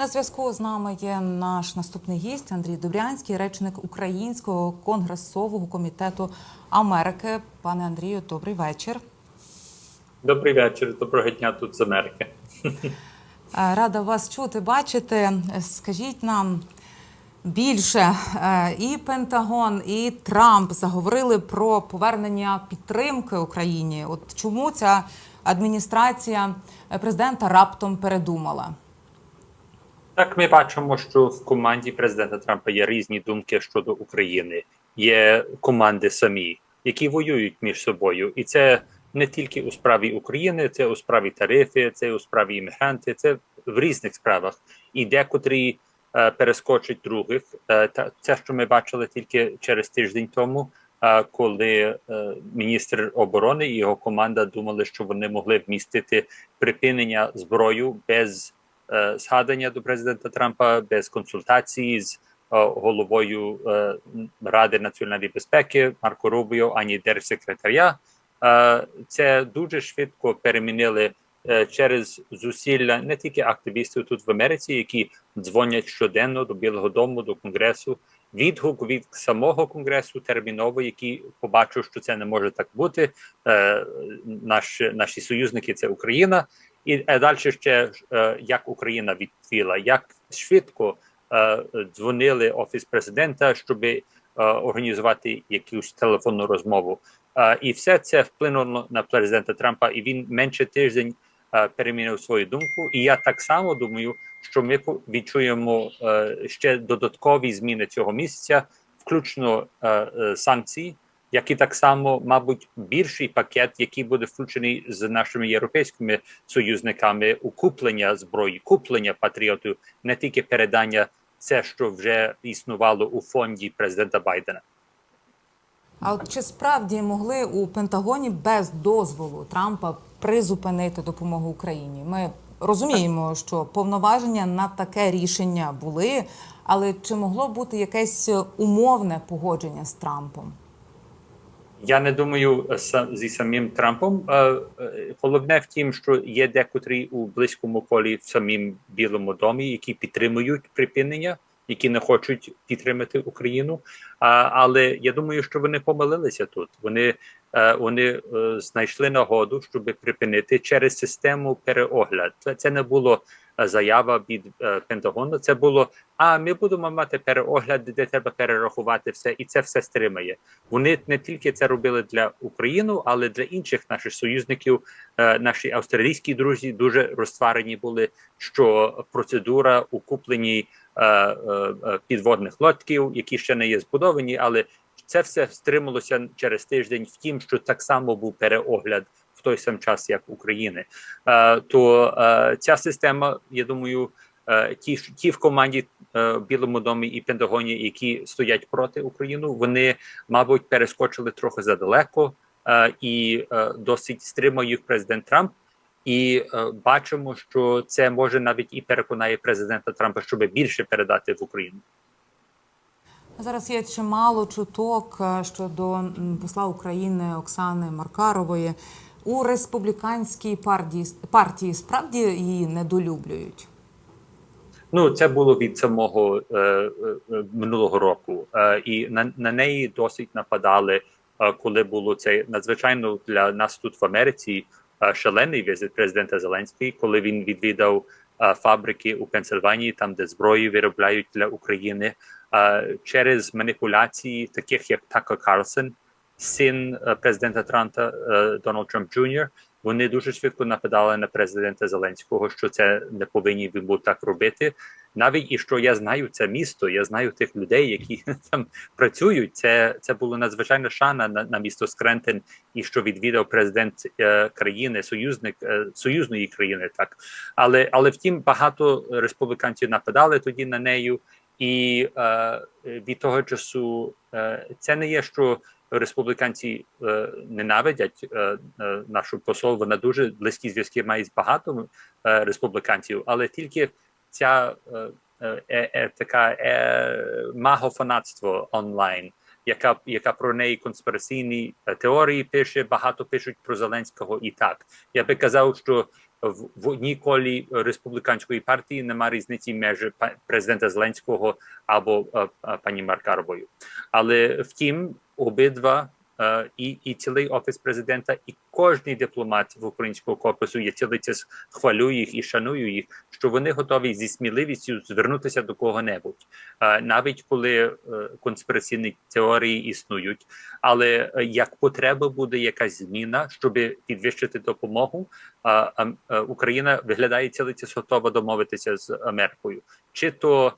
На зв'язку з нами є наш наступний гість Андрій Добрянський, речник Українського конгресового комітету Америки. Пане Андрію, добрий вечір. Добрий вечір, доброго дня тут з Америки. Е, Рада вас чути, бачити. Скажіть нам більше е, і Пентагон, і Трамп заговорили про повернення підтримки Україні. От чому ця адміністрація президента раптом передумала? Так, ми бачимо, що в команді президента Трампа є різні думки щодо України. Є команди самі, які воюють між собою, і це не тільки у справі України, це у справі тарифи, це у справі іммігранти, це в різних справах. І декотрі е, перескочать других. Е, та це, що ми бачили тільки через тиждень тому, е, коли е, міністр оборони і його команда думали, що вони могли вмістити припинення зброю без згадання до президента Трампа, без консультації з е, головою е, Ради національної безпеки Марко Рубіо, ані держсекретаря. Е, Це дуже швидко перемінили е, через зусилля не тільки активістів тут в Америці, які дзвонять щоденно до Білого Дому, до Конгресу. Відгук від самого конгресу терміново, який побачив, що це не може так бути. Е, наші, наші союзники це Україна, і далі ще е, як Україна відповіла, як швидко е, дзвонили офіс президента, щоб е, організувати якусь телефонну розмову. Е, і все це вплинуло на президента Трампа, і він менше тиждень е, перемінив свою думку. І я так само думаю, що ми відчуємо е, ще додаткові зміни цього місяця, включно е, е, санкції, як і так само, мабуть, більший пакет, який буде включений з нашими європейськими союзниками у куплення зброї, куплення патріотів, не тільки передання це, що вже існувало у фонді президента Байдена. А от чи справді могли у Пентагоні без дозволу Трампа призупинити допомогу Україні? Ми розуміємо, що повноваження на таке рішення були, але чи могло бути якесь умовне погодження з Трампом? Я не думаю е, зі самим Трампом. Е, е, Головне в тім, що є декотрі у близькому колі в самім Білому домі, які підтримують припинення, які не хочуть підтримати Україну. Але я думаю, що вони помилилися тут. Вони, вони знайшли нагоду, щоб припинити через систему переогляд. Це, не було заява від е, Пентагону. Це було а ми будемо мати переогляд, де треба перерахувати все, і це все стримає. Вони не тільки це робили для України, але для інших наших союзників. Е, Наші австралійські друзі дуже розтварені були, що процедура у купленні е, е, е, підводних лодків, які ще не є збудовані, але це все стрималося через тиждень. Втім, що так само був переогляд в той сам час, як України. Е, То е, ця система, я думаю. е, Ті, ті в команді Білому домі і Пентагоні, які стоять проти України, вони, мабуть, перескочили трохи задалеко і досить стримав їх президент Трамп. І бачимо, що це може навіть і переконає президента Трампа, щоб більше передати в Україну. Зараз є чимало чуток щодо посла України Оксани Маркарової у республіканській партії, партії справді її недолюблюють. Ну, це було від самого е, е, минулого року, е, і на, на неї досить нападали, е, коли було це надзвичайно для нас тут в Америці е, шалений візит президента Зеленський, коли він відвідав е, фабрики у Пенсильванії, там де зброю виробляють для України, е, через маніпуляції, таких як Тако Карлсон, син е, президента Трампа е, Дональд Трамп Джуніор, вони дуже швидко нападали на президента Зеленського, що це не повинні був так робити. Навіть і що я знаю це місто, я знаю тих людей, які там працюють. Це це було надзвичайно шана на, на місто Скрентен, і що відвідав президент е, країни, союзник е, союзної країни. Так, але але втім, багато республіканців нападали тоді на нею, і е, від того часу е, це не є що республіканці е, ненавидять е, е, нашу посол. Вона дуже близькі зв'язки має з багато е, республіканців, але тільки ця е, е, е, така е, магофанатство онлайн, яка яка про неї конспіраційні е, теорії пише, багато пишуть про Зеленського і так. Я би казав, що в, в одній республіканської партії нема різниці між президента Зеленського або е, е, пані Маркаровою. Але втім, обидва е, і, і цілий офіс президента, і кожний дипломат в українського корпусу, я цілий час хвалю їх і шаную їх, що вони готові зі сміливістю звернутися до кого-небудь, Е, навіть коли е, конспіраційні теорії існують. Але як потреба буде якась зміна, щоб підвищити допомогу, а, а, е, Україна виглядає цілий час готова домовитися з Америкою. Чи то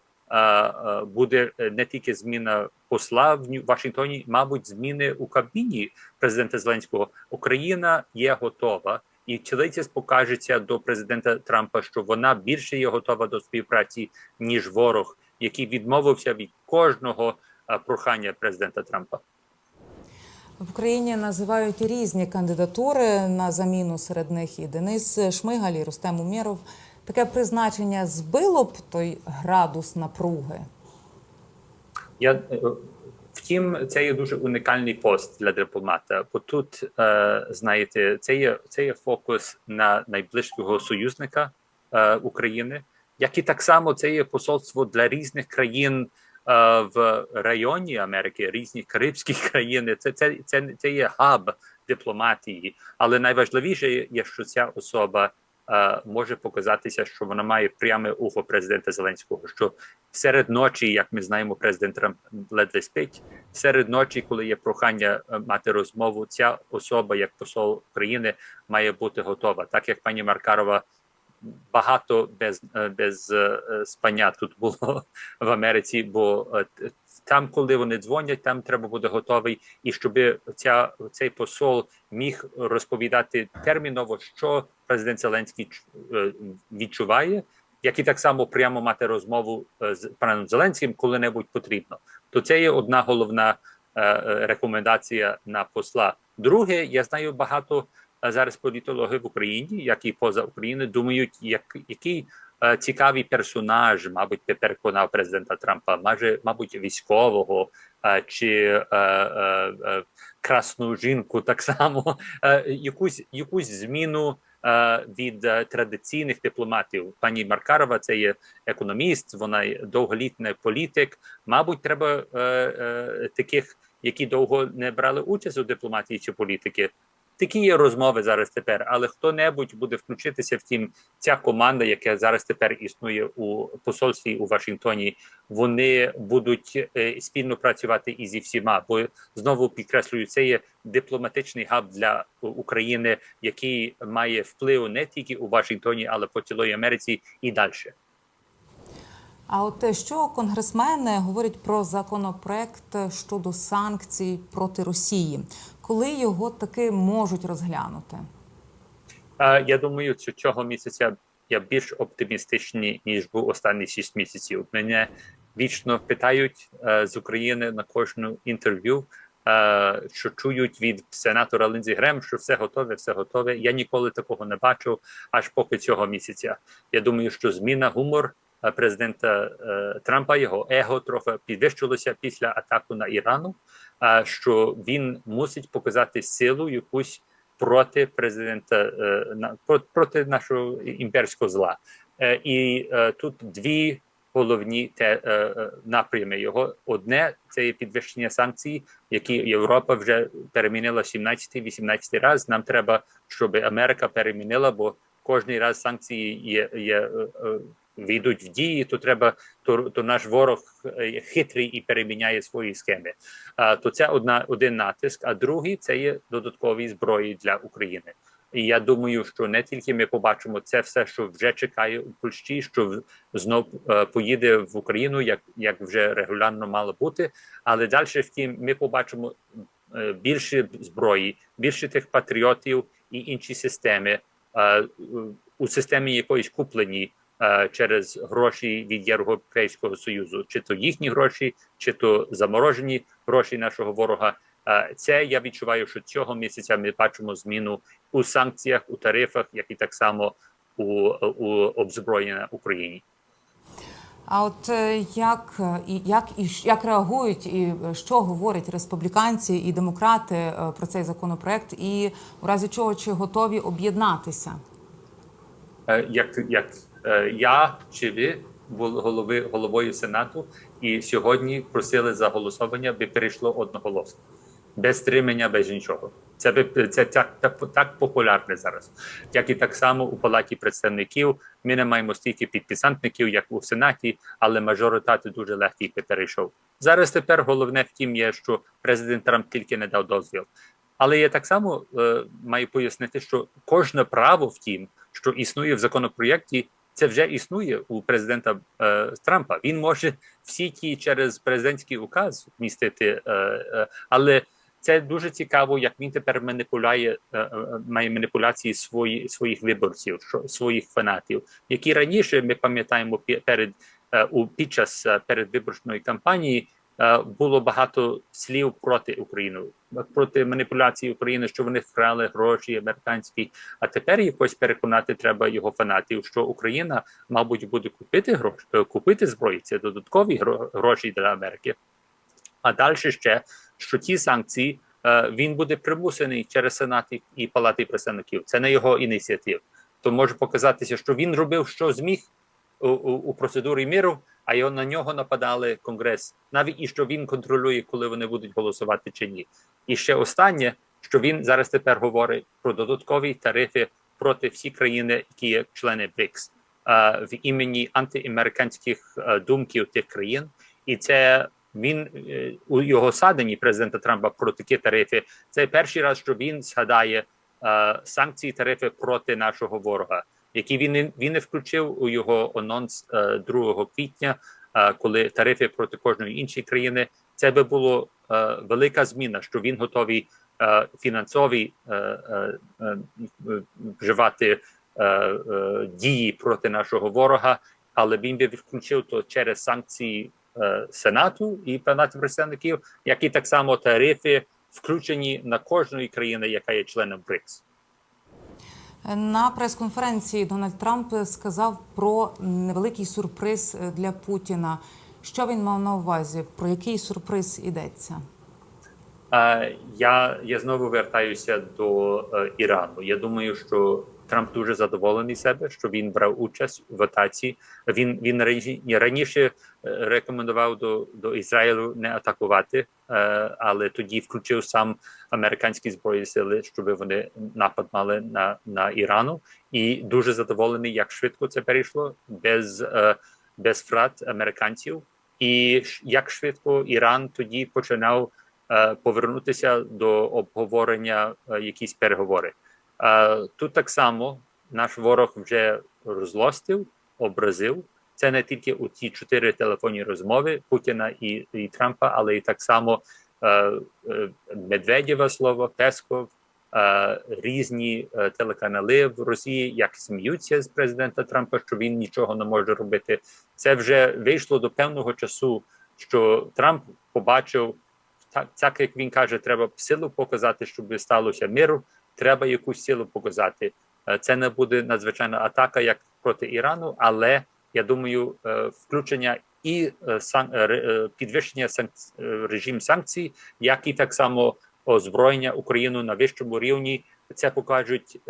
буде е, не тільки зміна посла в Вашингтоні, мабуть, зміни у кабіні президента Зеленського. Україна є готова. І чилиця покажеться до президента Трампа, що вона більше є готова до співпраці ніж ворог, який відмовився від кожного прохання президента Трампа. В Україні називають різні кандидатури на заміну серед них і Денис Шмигаль, і Рустем Умєров. Таке призначення збило б той градус напруги. Я е, втім, це є дуже унікальний пост для дипломата. Бо тут е, знаєте, це є це є фокус на найближчого союзника е, України, як і так само це є посольство для різних країн. е, В районі Америки різні карибські країни, це це це, це є хаб дипломатії, але найважливіше є, що ця особа може показатися, що вона має пряме ухо президента Зеленського. Що серед ночі, як ми знаємо, президент Трамп ледве спить. Серед ночі, коли є прохання е, мати розмову, ця особа, як посол України, має бути готова, так як пані Маркарова. Багато без е, без е, е, спання тут було в Америці, бо е, там, коли вони дзвонять, там треба бути готовий, і щоб ця цей посол міг розповідати терміново, що президент Зеленський е, відчуває, як і так само прямо мати розмову е, з паном Зеленським, коли-небудь потрібно. То це є одна головна е, рекомендація на посла. Друге, я знаю багато зараз політологи в Україні, як і поза Україною, думають, як який цікавий персонаж, мабуть, переконав президента Трампа, може, мабуть, військового е, чи е, е, е, красну жінку, так само е, якусь якусь зміну е, від е, традиційних дипломатів. Пані Маркарова це є економіст, вона є довголітний політик. Мабуть, треба е, е, таких, які довго не брали участь у дипломатії чи політики. Такі є розмови зараз тепер, але хто-небудь буде включитися в тім, ця команда, яка зараз тепер існує у посольстві у Вашингтоні, вони будуть е, спільно працювати і зі всіма. Бо знову підкреслюю, це є дипломатичний хаб для України, який має вплив не тільки у Вашингтоні, але по цілої Америці і далі. А от що конгресмени говорять про законопроект щодо санкцій проти Росії, коли його таки можуть розглянути? Я думаю, що цього місяця я більш оптимістичний ніж був останні шість місяців. Мене вічно питають е, з України на кожну інтерв'ю, е, що чують від сенатора Лінзі Грем, що все готове, все готове. Я ніколи такого не бачив, аж поки цього місяця. Я думаю, що зміна гумор е, президента Трампа його его трохи підвищилося після атаку на Ірану. Що він мусить показати силу якусь проти президента е, проти нашого імперського зла. Е, І е, тут дві головні те напрями його. Одне це є підвищення санкцій, які Європа вже перемінила 17-18 раз. Нам треба, щоб Америка перемінила, бо кожний раз санкції є, є війдуть в дії, то треба то, то наш ворог е, хитрий і переміняє свої схеми. А, то це одна один натиск, а другий це є додаткові зброї для України. І я думаю, що не тільки ми побачимо це все, що вже чекає у Польщі, що знов е, поїде в Україну, як, як вже регулярно мало бути. Але далі, втім, ми побачимо е, більше зброї, більше тих патріотів і інші системи у системі якоїсь куплені через гроші від Європейського союзу, чи то їхні гроші, чи то заморожені гроші нашого ворога. Е, Це я відчуваю, що цього місяця ми бачимо зміну у санкціях, у тарифах, як і так само у, у обзброєння Україні. А от е, як е, і як і як реагують, і е, що говорять республіканці і демократи е, про цей законопроект, і у разі чого чи готові об'єднатися? е, як, як е, я чи ви голови головою сенату, і сьогодні просили за голосування, аби перейшло одноголосно, без стримання, без нічого. Це би це так, так, так популярне зараз. Як і так само у палаті представників. Ми не маємо стільки підписантників, як у сенаті, але мажоритат дуже легкий перейшов. Зараз тепер головне втім є, що президент Трамп тільки не дав дозвіл. Але я так само е, маю пояснити, що кожне право, втім, що існує в законопроєкті, це вже існує у президента е, Трампа. Він може всі ті через президентський указ містити, е, е, але це дуже цікаво, як він тепер маніпуляє е, е, має маніпуляції свої, своїх виборців, що, своїх фанатів, які раніше ми пам'ятаємо перед е, у під час передвиборчної кампанії. Е, Було багато слів проти України, проти маніпуляції України, що вони вкрали гроші американські. А тепер якось переконати треба його фанатів, що Україна, мабуть, буде купити гроші, е, купити зброю. Це додаткові гро- гроші для Америки. А далі ще що ті санкції е, він буде примусений через Сенат і- Палати представників. Це не його ініціатив. То може показатися, що він робив, що зміг у, у, процедурі миру, а його на нього нападали Конгрес, навіть і що він контролює, коли вони будуть голосувати чи ні. І ще останнє, що він зараз тепер говорить про додаткові тарифи проти всі країни, які є члени БРИКС, е, в імені антиамериканських е, думків тих країн, і це він е, у його саданні президента Трампа про такі тарифи. Це перший раз, що він згадає санкції тарифи проти нашого ворога, які він він не включив у його анонс е, 2 квітня, е, коли тарифи проти кожної іншої країни. Це би було е, велика зміна, що він готовий е, фінансові е, е, е, е, вживати е, е, дії проти нашого ворога, але він би включив то через санкції е, Сенату і Палати представників, як і так само тарифи включені на кожної країни, яка є членом БРИКС. На прес-конференції Дональд Трамп сказав про невеликий сюрприз для Путіна. Що він мав на увазі? Про який сюрприз йдеться? Я, я знову вертаюся до е, Ірану. Я думаю, що Трамп дуже задоволений себе, що він брав участь в атаці. Він він раніше е, рекомендував до, до Ізраїлю не атакувати, е, але тоді включив сам американські збройні сили, щоб вони напад мали на, на Ірану. І дуже задоволений, як швидко це перейшло без, е, без втрат американців. І як швидко Іран тоді починав повернутися до обговорення якісь переговори. Тут так само наш ворог вже розлостив, образив. Це не тільки у ті чотири телефонні розмови Путіна і, і Трампа, але і так само е, е, Медведєва слово, Песков, е, різні е, телеканали в Росії, як сміються з президента Трампа, що він нічого не може робити. Це вже вийшло до певного часу, що Трамп побачив так, так як він каже, треба силу показати, щоб сталося миру. Треба якусь силу показати. Е, Це не буде надзвичайна атака, як проти Ірану, але я думаю, е, включення і е, підвищення режим санкцій, як і так само озброєння Україну на вищому рівні. Це покажуть,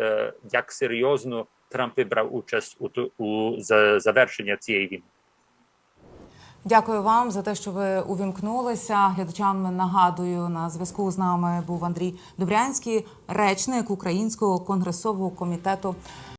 як серйозно Трамп брав участь у завершення цієї війни. Дякую вам за те, що ви увімкнулися. Глядачам нагадую, на зв'язку з нами був Андрій Добрянський, речник Українського конгресового комітету